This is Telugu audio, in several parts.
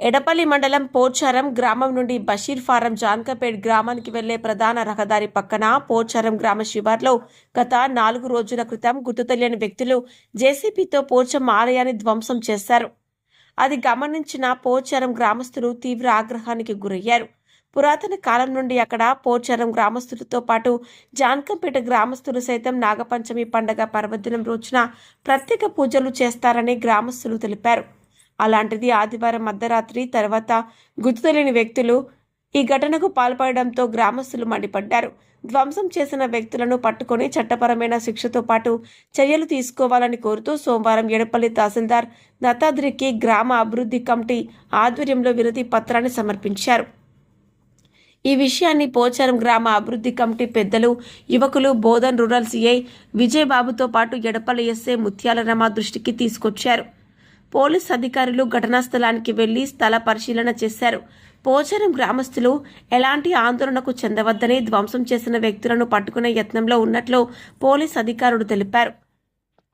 ఎడపల్లి మండలం పోచారం గ్రామం నుండి బషీర్ ఫారం జాన్కపేట్ గ్రామానికి వెళ్ళే ప్రధాన రహదారి పక్కన పోచారం గ్రామ శివార్లో గత నాలుగు రోజుల క్రితం గుర్తు తెలియని వ్యక్తులు జేసీబీతో పోచం ఆలయాన్ని ధ్వంసం చేశారు. అది గమనించిన పోచారం గ్రామస్తులు తీవ్ర ఆగ్రహానికి గురయ్యారు. పురాతన కాలం నుండి అక్కడ పోచారం గ్రామస్తులతో పాటు జాన్కంపేట గ్రామస్తులు సైతం నాగపంచమి పండగ పర్వదినం రోజున ప్రత్యేక పూజలు చేస్తారని గ్రామస్తులు తెలిపారు. అలాంటిది ఆదివారం అర్ధరాత్రి తర్వాత గుర్తు తెలియని వ్యక్తులు ఈ ఘటనకు పాల్పడడంతో గ్రామస్తులు మండిపడ్డారు. ధ్వంసం చేసిన వ్యక్తులను పట్టుకొని చట్టపరమైన శిక్షతో పాటు చర్యలు తీసుకోవాలని కోరుతూ సోమవారం ఎడపల్లి తహసీల్దార్ దత్తాద్రికి గ్రామ అభివృద్ధి కమిటీ ఆధ్వర్యంలో వినతి పత్రాన్ని సమర్పించారు. ఈ విషయాన్ని పోచారం గ్రామ అభివృద్ధి కమిటీ పెద్దలు యువకులు బోధన్ రూరల్ సిఐ విజయబాబుతో పాటు ఎడపల్లి ఎస్ఏ ముత్యాలరమ దృష్టికి తీసుకొచ్చారు. పోలీస్ అధికారులు ఘటనా స్థలానికి వెళ్ళి స్థల పరిశీలన చేశారు. పోచారం గ్రామస్తులు ఎలాంటి ఆందోళనకు చెందవద్దని ధ్వంసం చేసిన వ్యక్తులను పట్టుకునే యత్నంలో ఉన్నట్లు పోలీస్ అధికారులు తెలిపారు.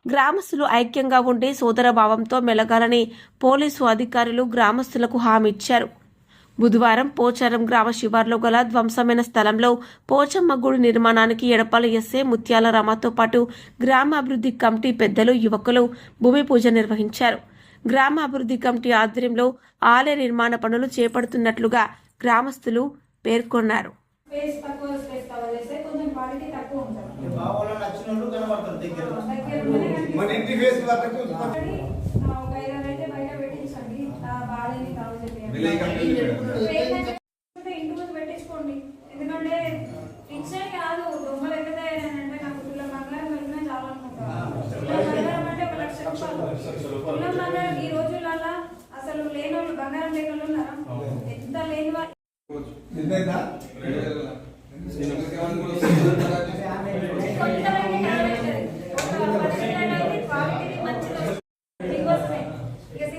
గ్రామస్తులు ఐక్యంగా ఉండి సోదరభావంతో మెలగాలని పోలీసు అధికారులు గ్రామస్తులకు హామీ ఇచ్చారు. బుధవారం పోచారం గ్రామ శివార్లో గల ధ్వంసమైన స్థలంలో పోచమ్మ గుడి నిర్మాణానికి ఎడపాల ఎస్ఏ ముత్యాల రమతో పాటు గ్రామాభివృద్ధి కమిటీ పెద్దలు యువకులు భూమి పూజ నిర్వహించారు. గ్రామ అభివృద్ధి కమిటీ ఆధ్వర్యంలో ఆలయ నిర్మాణ పనులు చేపడుతున్నట్లుగా గ్రామస్తులు పేర్కొన్నారు. ఈ రోజులలో అసలు లేని వాళ్ళు బంగారం లేని వాళ్ళు ఉన్నారా ఎంత లేని వాళ్ళు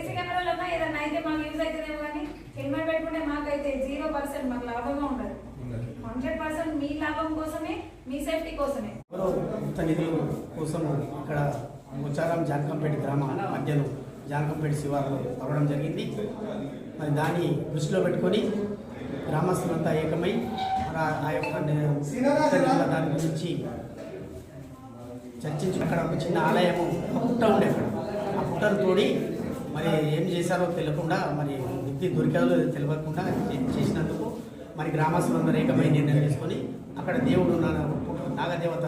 మాకు యూజ్ అవుతుందేమో కానీ హెల్మెట్ పెట్టుకుంటే మాకైతే జీరో పర్సెంట్ మాకు లాభంగా ఉండదు. హండ్రెడ్ పర్సెంట్ మీ లాభం కోసమే మీ సేఫ్టీ కోసమే. కోసం ఇక్కడ ముచ్చారం జానకంపేట గ్రామ మధ్యలో జానకంపేట శివారులో అవ్వడం జరిగింది. మరి దాన్ని దృష్టిలో పెట్టుకొని గ్రామస్తులంతా ఏకమై మరి ఆ- యొక్క దాని గురించి చర్చించి అక్కడ ఒక చిన్న ఆలయము ఒక పుట్ట ఉండే అక్కడ. ఆ పుట్టను తోడి మరి ఏం చేశారో తెలియకుండా మరి వ్యక్తి దొరికాదో తెలియకుండా చేసినందుకు మరి గ్రామస్తులందరూ ఏకమై నిర్ణయం తీసుకొని అక్కడ దేవుడు నాగదేవత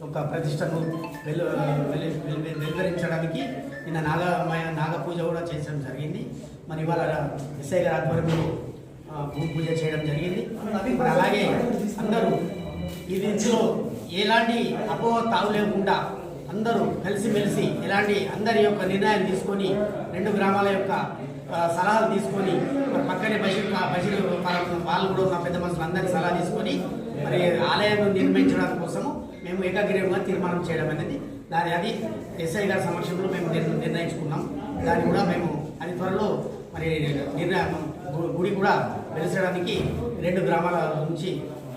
యొక్క ప్రతిష్టను వెలు వెలు- వెలువరించడానికి నిన్న నాగమయ నాగ పూజ కూడా చేయడం జరిగింది. మరి ఇవాళ ఎస్ఐ గారి ఆధ్వర్యంలో భూమి పూజ చేయడం జరిగింది. మరి అలాగే అందరూ ఈ దీంట్లో ఎలాంటి అపోహ తావు లేకుండా అందరూ కలిసిమెలిసి ఎలాంటి అందరి యొక్క నిర్ణయాలు తీసుకొని రెండు గ్రామాల యొక్క సలహాలు తీసుకొని మరి పక్కనే బషీర్ కా- బషీర్ వాళ్ళు కూడా ఉన్న పెద్ద మనుషులు అందరి సలహా తీసుకొని మరి ఆలయాన్ని నిర్మించడం కోసము మేము ఏకగ్రీవంగా తీర్మానం చేయడం అనేది దాని అది ఎస్ఐ గారి సమక్షంలో మేము నిర్ణయించుకున్నాం. దాన్ని కూడా మేము అది త్వరలో మరి నిర్ణయం గుడి కూడా వెలిసడానికి రెండు గ్రామాల నుంచి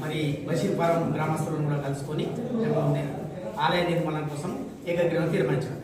మరి బషీర్పురం గ్రామస్తులను కూడా కలుసుకొని మేము ఆలయ నిర్మాణం కోసం ఏకగ్రీవం తీర్మానించాం.